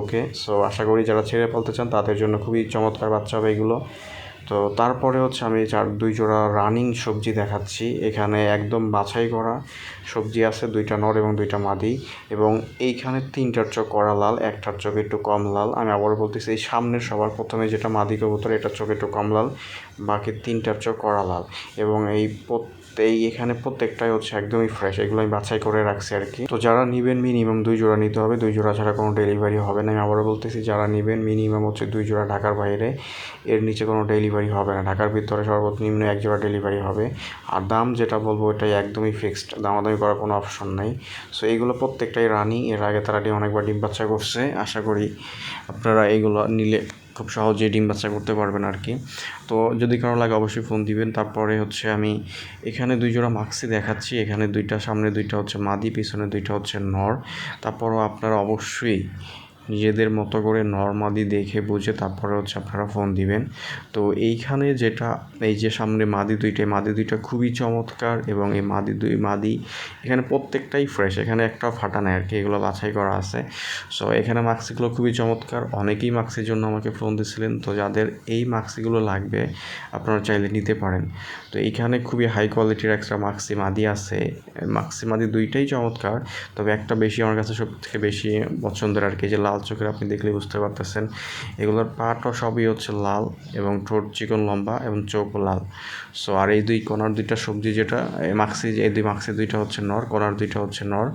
Okay so আশা করি যারা ছেড়ে ফেলতে চান, তাদের জন্য খুবই চমৎকার বাচ্চা হবে এগুলো। তো তারপরে হচ্ছে আমি চার, দুই জোড়া রানিং সবজি দেখাচ্ছি। এখানে একদম বাছাই করা সবজি আছে, দুইটা নর এবং দুইটা মাদি এবং এইখানে তিনটার চোখ কড়া লাল, একটার চোখ একটু কম লাল। আমি আবার বলতেছি, এই সামনের সবার প্রথমে যেটা মাদি কবুতর, এটার চোখ একটু কম লাল, বাকি তিনটার চোখ কড়া লাল এবং এই এই এখানে প্রত্যেকটাই হচ্ছে একদমই ফ্রেশ এগুলো আমি বাছাই করে রাখছি আর কি। তো যারা নেবেন মিনিমাম দুই জোড়া নিতে হবে, দুই জোড়া ছাড়া কোনো ডেলিভারি হবে না। আমি আবারও বলতেছি, যারা নেবেন মিনিমাম হচ্ছে দুই জোড়া ঢাকার বাইরে, এর নিচে কোনো ডেলিভারি হবে না। ঢাকার ভিতরে সর্বনিম্ন এক জোড়া ডেলিভারি হবে। আর দাম যেটা বলব ওটাই একদমই ফিক্সড দামাদামি করার কোনো অপশন নাই। সো এইগুলো প্রত্যেকটাই রানিং এর আগে তারা ডিম অনেকবার ডিম বাচ্চা করছে, আশা করি আপনারা এইগুলো নিলে খুব সহজেই ডিম বাচ্চা করতে পারবেন আর কি। তো, যদি কারও লাগে অবশ্যই ফোন দিবেন। তারপরে হচ্ছে আমি এখানে দুই জোড়া মাক্সি দেখাচ্ছি। এখানে দুইটা, সামনে দুইটা হচ্ছে মাদি, পিছনে দুইটা হচ্ছে নর। তারপরও আপনারা অবশ্যই নিজেদের মতো করে নর্মাদি দেখে বুঝে তারপরে হচ্ছে আপনারা ফোন দিবেন। তো এইখানে যেটা, এই যে সামনে মাদি দুইটা মাদি দুইটা খুবই চমৎকার এবং এই মাদি দুই, মাদি এখানে প্রত্যেকটাই ফ্রেশ এখানে একটাও ফাটা নাই আর কি, এগুলো বাছাই করা আছে। সো এখানে মাক্সিগুলো খুবই চমৎকার, অনেকেই মাক্সির জন্য আমাকে ফোন দিয়েছিলেন তো যাদের এই মাক্সিগুলো লাগবে, আপনারা চাইলে নিতে পারেন। তো এইখানে খুবই হাই কোয়ালিটির একটা মাক্সি মাদি আছে। মাক্সি মাদি দুইটাই চমৎকার, তবে একটা বেশি আমার কাছে সব থেকে বেশি পছন্দের আর কি, যে লাল চোখের আপনি দেখলে বুঝতে পারতেছেন। এগুলোর পাটও সবই হচ্ছে লাল এবং ঠোঁট চিকন লম্বা এবং চোখও লাল। সো আর এই দুই কোনার দুইটা সবজি যেটা মাক্সি এই দুই মাক্সি দুইটা হচ্ছে নর কোনার দুইটা হচ্ছে নর।